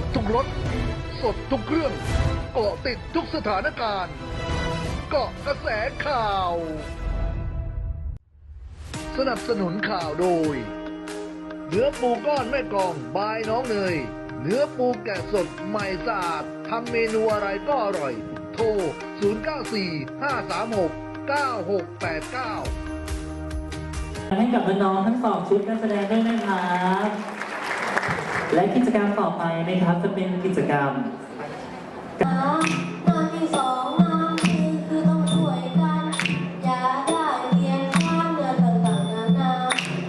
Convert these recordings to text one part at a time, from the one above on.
บทุกรถ สดทุกเครื่องเกาะติดทุกสถานการณ์ เกาะกระแสข่าว สนับสนุนข่าวโดย เนื้อปูก้อนแม่กองบายน้องเนย เนื้อปูแกะสดใหม่สะอาดทำเมนูอะไรก็อร่อย โทร 094 536 9689ให้กับน้องทั้งสองชุดการแสดงด้วยนะครับ และกิจกรรมต่อไปนะครับจะเป็นกิจกรรมน้ำน้ำที่สองน้ำที่คือต้องช่วยกัน อย่าได้เรียนข้ามเงินต่างๆนานา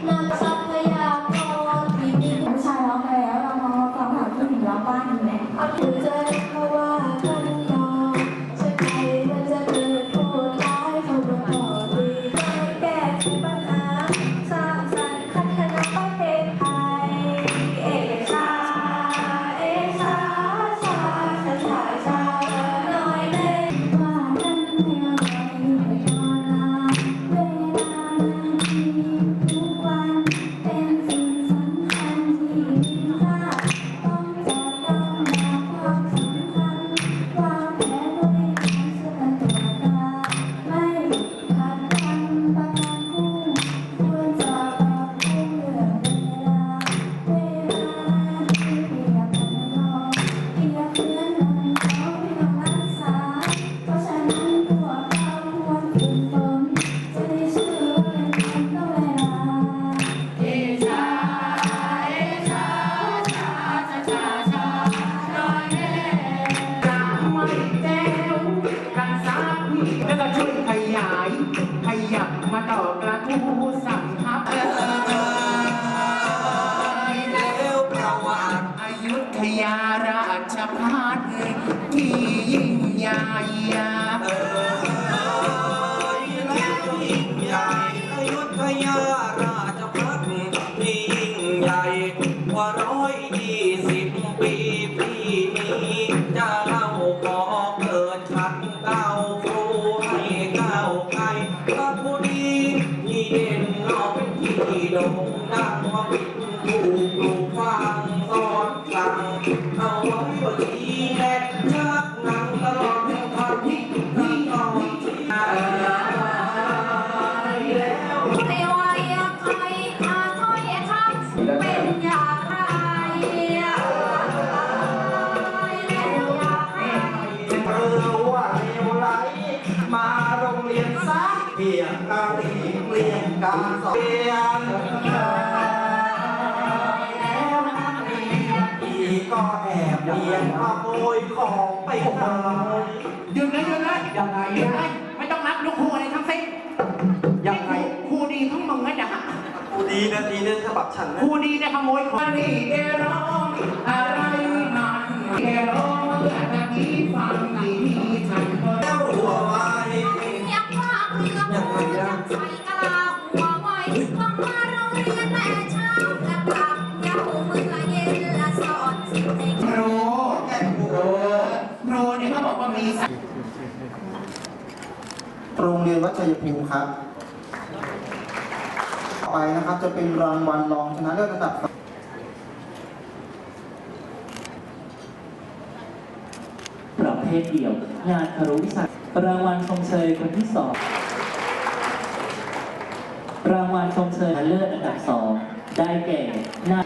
น้ำทรัพยากรที่มีผู้ชายร้องไปแล้วเรามาฟังผ่านผู้หญิงร้องบ้านดีไหมหรือเพร ชพัฒน์ที่ยิ่งใหญ่ยิ่งใหญ่อยุธยาราชพัฒน์ที่ยิ่งใหญ่กว่าร้อยยี่สิบปีปีนี้จะเล่าขอเกิดชัดเก้าครูให้เก้าวไกลพระผู้ดีที่เด่นเอาเป็นที่โด่งดังว่าเป็นผู้ปลูกฟัง เป็นอย่างไรแล้วอยากให้เออว่าเลวไหลมาโรงเรียนสักเพียงการหลีกเลี่ยงการสอนเรียนแล้วนักเรียนพี่ก็แอบเรียนขโมยของไปขายยุดเลยยุดเลยยังไงยังไงไม่ต้องนับ ดีนะดีนะฉบับฉันนะครูดีนี่ยขโมยของนี่เอร้องอะไรนั่นเอร้องเมื่อตะกี้ฟังดีฉันก็เจ้าหัวไม้อยากว่าเพื่อผู้อยากใส่กะลาหัวไว้ต้องมาโรงเรียนแต่เช้าและกลับย้าเมื่อเย็นละสอนสิ่งเด็กโรแค่โรโรเนี่ยเขาบอกว่ามีโรงเรียนวัดชัยภูมิครับ ไปนะครับ จะเป็นรางวัลรองชนะเลิศระดับประเภทเดี่ยว งานคารุวิสัยรางวัลชมเชยคนที่สองรางวัลชมเชยชนะเลิศอันดับสองได้แก่นาย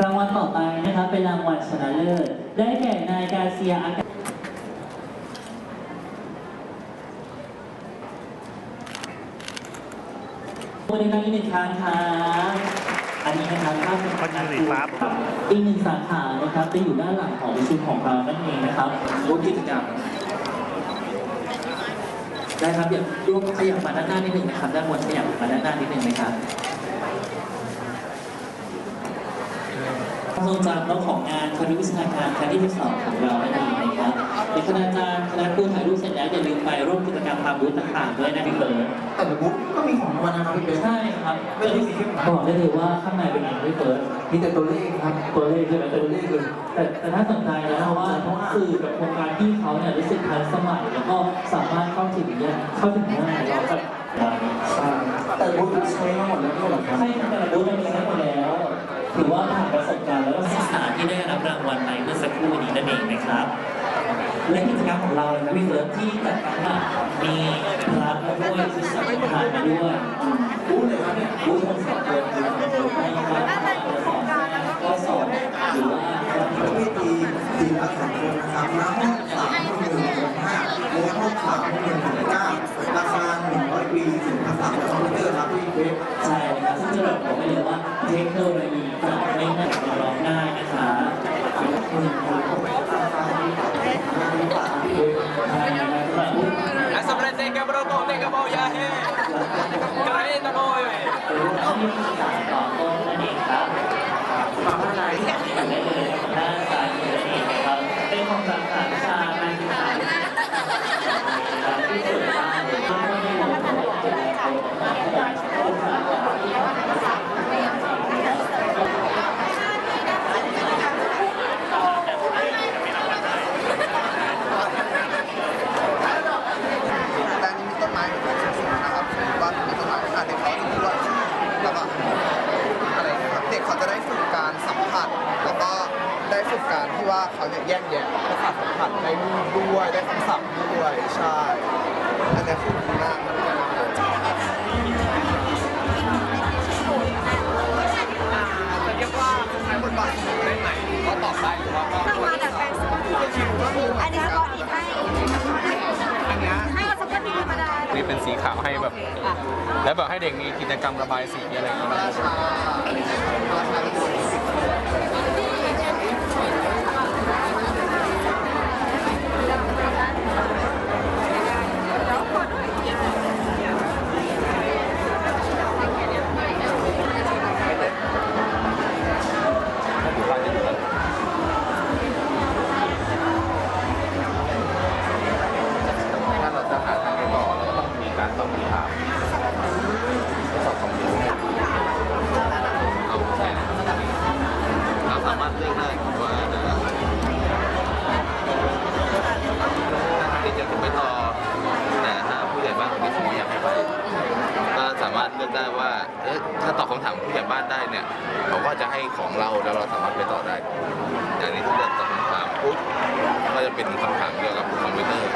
รางวัลต่อไปนะครับเป็นรางวัลชนะเลิศได้แก่นายกาเซียอากา วันนี้นักอีกหนึ่งครั้งครับอันนี้นะครับภาพเป็นคอนเสิร์ตครับอีกหนึ่งสาขานะครับจะอยู่ด้านหลังของประชุมของเรานั่นเองนะครับร่วมกิจกรรมได้ครับเดี๋ยวร่วมขยับมาด้านหน้านิดหนึ่งนะครับด้านบนขยับมาด้านหน้านิดหนึ่งนะครับทรงจำแล้วของงานคณะวิชาการครั้งที่12ของเรานั่นเองนะครับเดี๋ยวคณาจารย์คณะครูถ่ายรูปเสร็จแล้วอย่าลืมไปร่วมกิจกรรมตามบูธต่างๆด้วยนะพี่เบิร์ดแต่ละบุ๊กก็ มีของรางวัลนะครับพี่เบส ใช่ครับไม่ได้บอกได้เลยว่าข้างในเป็นยังไงพี่เบิร์ดมีแต่ตัวเลขครับ ตัวเลขใช่ไหมตัวเลขเลย แต่แต่น่าสนใจนะเพราะว่าสื่อกับโครงการที่เขาเนี่ยรู้สึกทันสมัยแล้วก็สามารถเข้าถึงเนี่ยเข้าถึงง่ายเราแบบใช่แต่บุ๊กใช้มาหมดแล้วก็หมดครับ ให้แต่ละบูธมันมีทั้งหมดแล้ว ถือว่าผ่านประสบการณ์แล้วก็คู่นี้นั่นเองนะครับ และกิจกรรมของเรานะครับพี่เฟิร์สที่จัดการมามีพลังมาด้วยชุดสังฆทานมาด้วยรู้เลยครับเนี่ยรู้คนสอบเดินดูไม่ครับก็สอบหรือว่าประเภททีทีมละสองคนนะครับณห้องสามห้องหนึ่งหนึ่งห้าและห้องสามห้องหนึ่งหนึ่งเก้าราคาหนึ่งร้อยปีถึงภาษาคอมพิวเตอร์ครับพี่เวฟใช่ครับซึ่งจะบอกไปเลยว่าเทคโนโลยีจะไม่น่าจะร้องได้นะคะใเป็นรุ่นที่สามต่อต้นนั่นเองครับฝากอะไรที่อยู่ในเลยด้านซ้ายมือนั่นเองนะครับเป็นของสาขาวิชาการศึกษาที่เปิดบ้านเพื่อให้เราได้เรียนรู้การศึกษาของ ด้านนี้มีต้นไม้สูงๆนะครับหรือว่ามีต้นไม้อะเด็กเขาจะพูดว่าแล้วก็อะไรนะครับ เด็กเขาจะได้ฝึกการสัมผัส แล้วก็ได้ฝึกการที่ว่า เขาเนี่ยแยกแยะประสาทสัมผัสได้รูปด้วยได้คำศัพท์ด้วยใช่อันนี้คือดีมากครับจะเรียกว่าใช้บทบาทได้ไหมก็ตอบได้หรือว่าก็มาดัดแปลงสกุลอันนี้ก็อีกให้อันเนี้ยให้สกุลธรรมดานี่เป็นสีขาวให้แบบ แล้วแบบให้เด็กมีกิจกรรมระบายสีอะไรอย่างเงี้ย ตอบคำถามผู้ใหญ่บ้านได้เนี่ยเขาก็จะให้ของเราแล้วเราสามารถไปต่อได้อย่างนี้ถ้าเลือกตอบคำถามปุ๊บก็จะเป็นคำถามเกี่ยวกับคอมพิวเตอร์